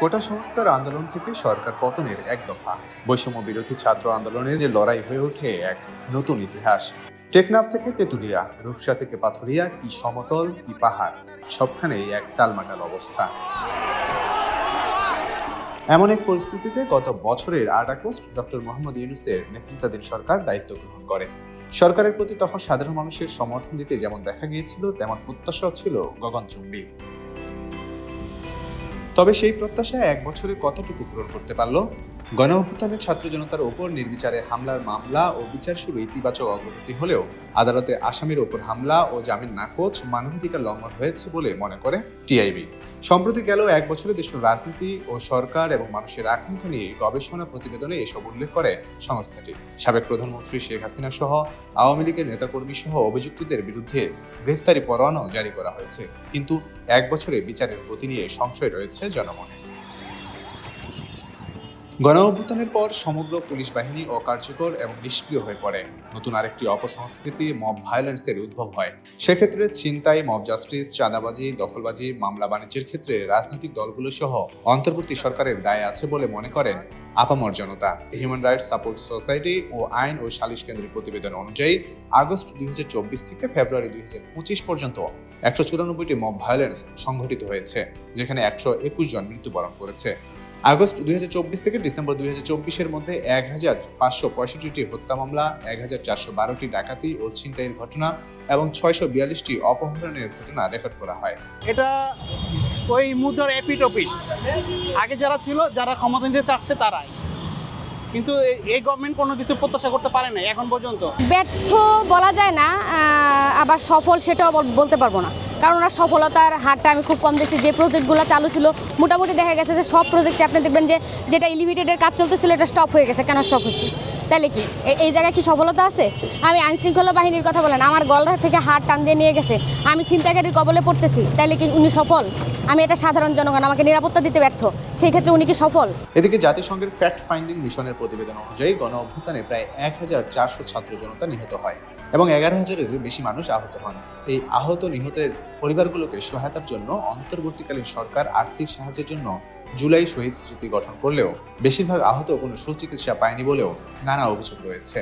কোটা সংস্কার আন্দোলন থেকে সরকার পতনের এক দফা। বৈষম্য বিরোধী ছাত্র আন্দোলনের লড়াই হয়ে ওঠে এক নতুন ইতিহাস। টেকনাফ থেকে তেঁতুলিয়া, রূপসা থেকে পাথুরিয়া কি সমতল, কি পাহাড়? সবখানেই এক টালমাটাল অবস্থা। এমন এক পরিস্থিতিতে গত বছরের আট আগস্ট ডক্টর মোহাম্মদ ইউনুসের নেতৃত্বাধীন সরকার দায়িত্ব গ্রহণ করে। সরকারের প্রতি তখন সাধারণ মানুষের সমর্থন দিতে যেমন দেখা গিয়েছিল, তেমন প্রত্যাশাও ছিল গগনচুম্বী। তবে সেই প্রত্যাশা এক বছরে কতটুকু পূরণ করতে পারল? গণ অভ্যুত্থানের ছাত্র জনতার ওপর নির্বিচারে হামলার মামলা ও বিচার শুরু ইতিবাচক অগ্রগতি হলেও আদালতে আসামির ওপর হামলা ও জামিন নাকচ মানবাধিকার লঙ্ঘন হয়েছে বলে মনে করে টিআইবি। সম্প্রতি গেল এক বছরে দেশের রাজনীতি ও সরকার এবং মানুষের আকাঙ্ক্ষা নিয়ে গবেষণা প্রতিবেদনে এসব উল্লেখ করে সংস্থাটি। সাবেক প্রধানমন্ত্রী শেখ হাসিনা সহ আওয়ামী লীগের নেতাকর্মী সহ অভিযুক্তদের বিরুদ্ধে গ্রেফতারি পরোয়ানাও জারি করা হয়েছে। কিন্তু এক বছরে বিচারের গতি নিয়ে সংশয় রয়েছে জনমনে গণ অভ্যুত্থানের পর সমগ্র পুলিশ বাহিনী অকার্যকর এবং নিষ্ক্রিয় হয়ে পড়ে। নতুন আরেকটি অপসংস্কৃতি মব ভায়োলেন্সের উদ্ভব হয়। সেক্ষেত্রে ছিনতাই, মব জাস্টিস, চাঁদাবাজি, দখলবাজি, মামলা বাণিজ্যের ক্ষেত্রে রাজনৈতিক দলগুলো সহ অন্তর্বর্তী সরকারের দায় আছে বলে মনে করেন আপামর জনতা। হিউম্যান রাইটস সাপোর্ট সোসাইটি ও আইন ও সালিশ কেন্দ্রের প্রতিবেদন অনুযায়ী আগস্ট দুই হাজার চব্বিশ থেকে ফেব্রুয়ারি দুই হাজার পঁচিশ পর্যন্ত একশো চুরানব্বইটি মব ভায়োলেন্স সংঘটিত হয়েছে, যেখানে একশো একুশ জন মৃত্যুবরণ করেছে। আগস্ট দু হাজার চব্বিশ থেকে ডিসেম্বর দুই এর মধ্যে এক হাজার পাঁচশো পঁয়ষট্টিটি হত্যা মামলা এক হাজার চারশো বারোটি ডাকাতি ও ছিনতাইয়ের ঘটনা এবং ছয়শো বিয়াল্লিশটি অপহরণের ঘটনা রেকর্ড করা হয়। এটা ওই মুদ্রার এপিটপিট। আগে যারা ছিল যারা ক্ষমতা নিতে চাচ্ছে তারাই। কিন্তু এ- এই গভর্নমেন্ট কোনো কিছু প্রত্যাশা করতে পারে না এখন পর্যন্ত। ব্যর্থ বলা যায় না আবার সফল সেটাও বলতে পারব না। কারণ ওনার সফলতার হারটা আমি খুব কম দেখছি। যে প্রজেক্টগুলো চালু ছিল, মোটামুটি দেখা গেছে যে সব প্রজেক্টে আপনি দেখবেন যে যেটা ইলিমিটেডের কাজ চলতেছিল, এটা স্টপ হয়ে গেছে। কেন স্টপ হয়েছে? তাহলে কি? এই জায়গায় কি সফলতা আছে? আমি আইনশৃঙ্খলা বাহিনীর কথা বলেন, আমার গলরা থেকে হাত টান দিয়ে নিয়ে গেছে। আমি ছিনতাইকারীর কবলে পড়তেছি, তাহলে কি উনি সফল? আমি এটা সাধারণ জনগণ, আমাকে নিরাপত্তা দিতে ব্যর্থ। সেই ক্ষেত্রে উনি কি সফল? এদিকে জাতিসংঘের ফ্যাক্ট ফাইন্ডিং মিশনের প্রতিবেদন অনুযায়ী গণ অভ্যুত্থানে প্রায় এক হাজার চারশো ছাত্র জনতা নিহত হয় এবং এগারো হাজারের বেশি মানুষ আহত হন। এই আহত নিহতের পরিবারগুলোকে সহায়তার জন্য অন্তর্বর্তীকালীন সরকার আর্থিক সাহায্যের জন্য জুলাই শহীদ স্মৃতি গঠন করলেও বেশিরভাগ আহত কোনো সুচিকিৎসা পায়নি বলেও নানা অভিযোগ রয়েছে।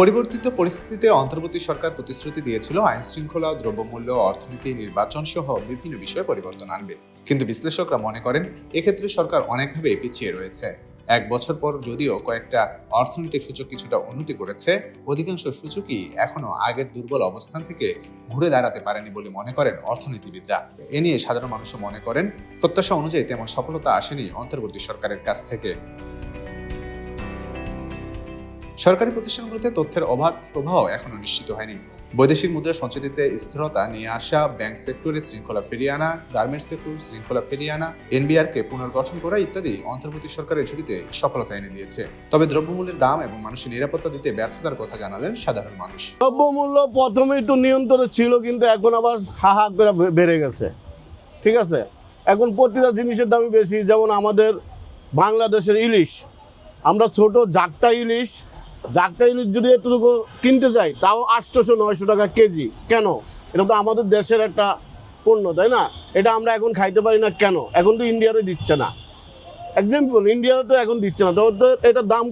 পরিবর্তিত পরিস্থিতিতে অন্তর্বর্তী সরকার প্রতিশ্রুতি দিয়েছিল, আইন শৃঙ্খলা, দ্রব্যমূল্য, অর্থনীতি, নির্বাচন সহ বিভিন্ন বিষয়ে পরিবর্তন আনবে। কিন্তু বিশ্লেষকরা মনে করেন, এক্ষেত্রে সরকার অনেকভাবে পিছিয়ে রয়েছে। এক বছর পর যদিও কয়েকটা অর্থনৈতিক সূচক কিছুটা উন্নতি করেছে, অধিকাংশ সূচকই এখনও আগের দুর্বল অবস্থান থেকে ঘুরে দাঁড়াতে পারেনি বলে মনে করেন অর্থনীতিবিদরা। এ নিয়ে সাধারণ মানুষও মনে করেন, প্রত্যাশা অনুযায়ী তেমন সফলতা আসেনি অন্তর্বর্তী সরকারের কাছ থেকে। সরকারি প্রতিষ্ঠানগুলোতে তথ্যের অবাধ প্রবাহ এখনও নিশ্চিত হয়নি। বৈদেশিক মুদ্রা সঞ্চিতিতে স্থিরতা নিয়ে আসা ব্যাংক সেক্টরে শৃঙ্খলা ফিরিয়ে আনা, গার্মেন্টস সেক্টর শৃঙ্খলা ফিরিয়ে আনা, এনবিআরকে পুনর্গঠন করা ইত্যাদি অন্তর্বর্তী সরকারের ঝুড়িতে সফলতা এনে দিয়েছে। তবে দ্রব্যমূল্যের দাম এবং মানুষের নিরাপত্তা দিতে ব্যর্থতার কথা জানালেন সাধারণ মানুষ। দ্রব্যমূল্য প্রথমে একটু নিয়ন্ত্রণে ছিল, কিন্তু এখন আবার হা হা করে বেড়ে গেছে। ঠিক আছে? এখন প্রতিটা জিনিসের দামই বেশি, যেমন আমাদের বাংলাদেশের ইলিশ। আমরা ছোট জাকটা ইলিশ জাকটা ইলিশ যদি এতটুকু কিনতে চাই তাও আটশোশো, নয়শো টাকা কেজি। কেন? এটা তো আমাদের দেশের একটা পণ্য, তাই না? এটা আমরা এখন খাইতে পারি না কেন? এখন তো ইন্ডিয়ারও দিচ্ছে না। এক্সাম্পল ইন্ডিয়ারে তো এখন দিচ্ছে না এটার দাম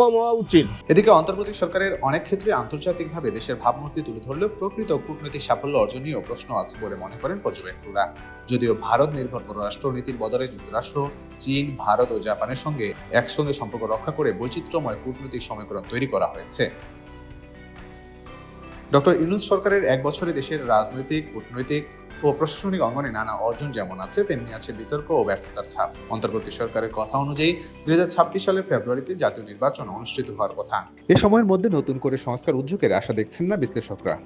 কম হওয়া উচিত। এদিকে অন্তর্বর্তী সরকারের অনেক ক্ষেত্রে আন্তর্জাতিকভাবে দেশের ভাবমূর্তি তুলে ধরলেও প্রকৃত কূটনৈতিক সাফল্য অর্জন নিয়েও প্রশ্ন আছে বলে মনে করেন পর্যবেক্ষকরা। যদিও ভারত নির্ভর পররাষ্ট্রনীতির বদলে যুক্তরাষ্ট্র, চীন, ভারত ও জাপানের সঙ্গে একসঙ্গে সম্পর্ক রক্ষা করে বৈচিত্র্যময় কূটনৈতিক সমীকরণ তৈরি করা হয়েছে। ডক্টর ইউনুস সরকারের এক বছরে দেশের রাজনৈতিক, কূটনৈতিক ও প্রশাসনিক অঙ্গনে নানা অর্জন যেমন আছে, তেমনি আছে বিতর্ক ও ব্যর্থতার ছাপ। অন্তর্বর্তী সরকারের কথা অনুযায়ী, দুই হাজার ছাব্বিশ সালের ফেব্রুয়ারিতে জাতীয় নির্বাচন অনুষ্ঠিত হওয়ার কথা। এ সময়ের মধ্যে নতুন করে সংস্কার উদ্যোগের আশা দেখছেন না বিশ্লেষকরা।